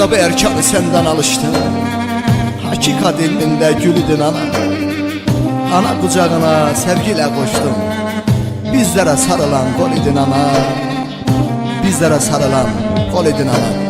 da erkanı senden alıştım. Hakikat ilminde gülüdün ana. Ana kucağına sevgiyle koştum. Bizlere sarılan gol idin ana. Bizlere sarılan gol idin ana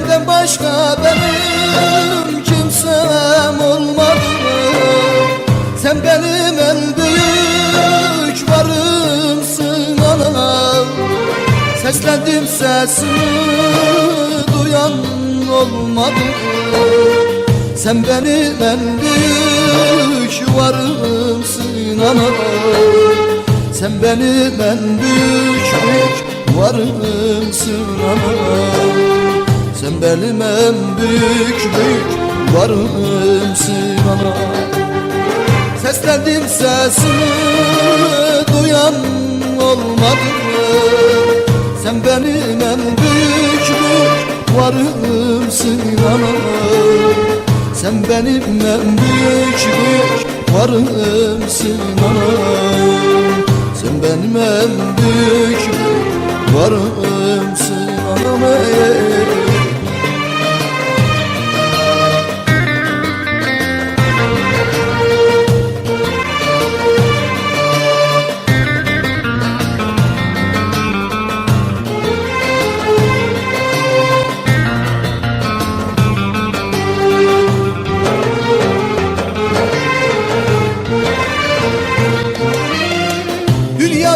Senden başka benim kimsem olmadı Sen benim en büyük varımsın anam Seslendim sesini duyan olmadı sen benim en büyük varımsın ana. Sen benim en büyük varımsın ana Sen benim en büyük büyük varımsın ana Seslendim sesini duyan olmadı. Sen benim en büyük büyük varımsın ana sen benim en büyük büyük varımsın anam Sen benim en büyük büyük varımsın anam ey. Dünya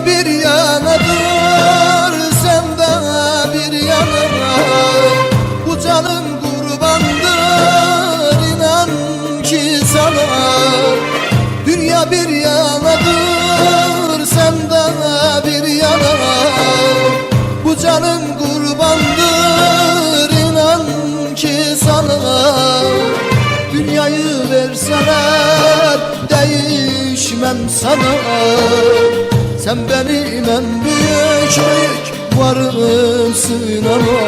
bir yanadır sen de bir yana Bu canım kurbandır inan ki sana. Dünya bir yanadır sen de bir yana Bu canım kurbandır inan ki sana. Dünyayı verseler değişmem sana Sen benim en büyük büyük varımsın ama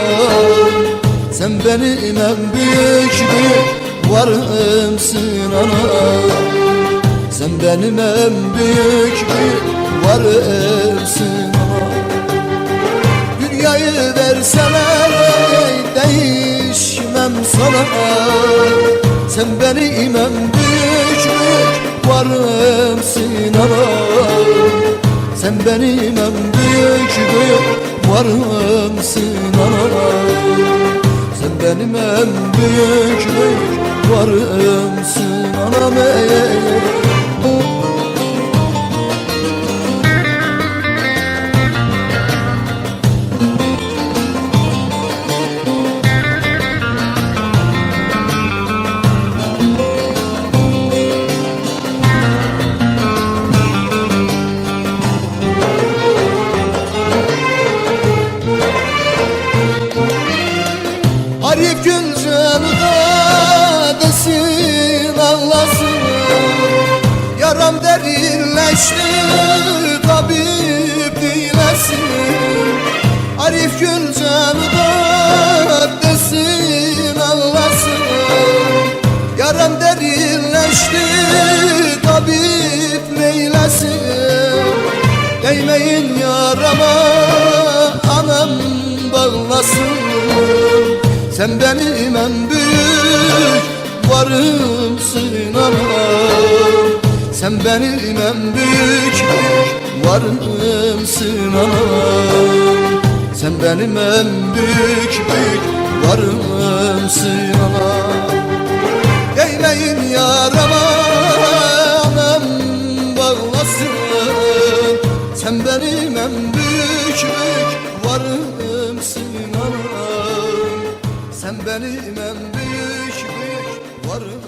Sen benim en büyük büyük varımsın ana Sen benim en büyük büyük varımsın ana Dünyayı verseler değişmem sana. Sen benim en büyük büyük varımsın ana Sen benim en büyük büyük varımsın ana Sen benim en büyük büyük varımsın anam derinleşti tabip dilesin Arif da desin ağlasın Yaram derinleşti tabip neylesin? Değmeyin yarama anam bağlasın. Sen benim en büyük anam Sen benim en büyük varımsın anam Sen benim en büyük büyük varımsın anam Değmeyin yarama anam bağlasın. Sen benim en büyük büyük varımsın anam Sen benim en büyük büyük yarımsın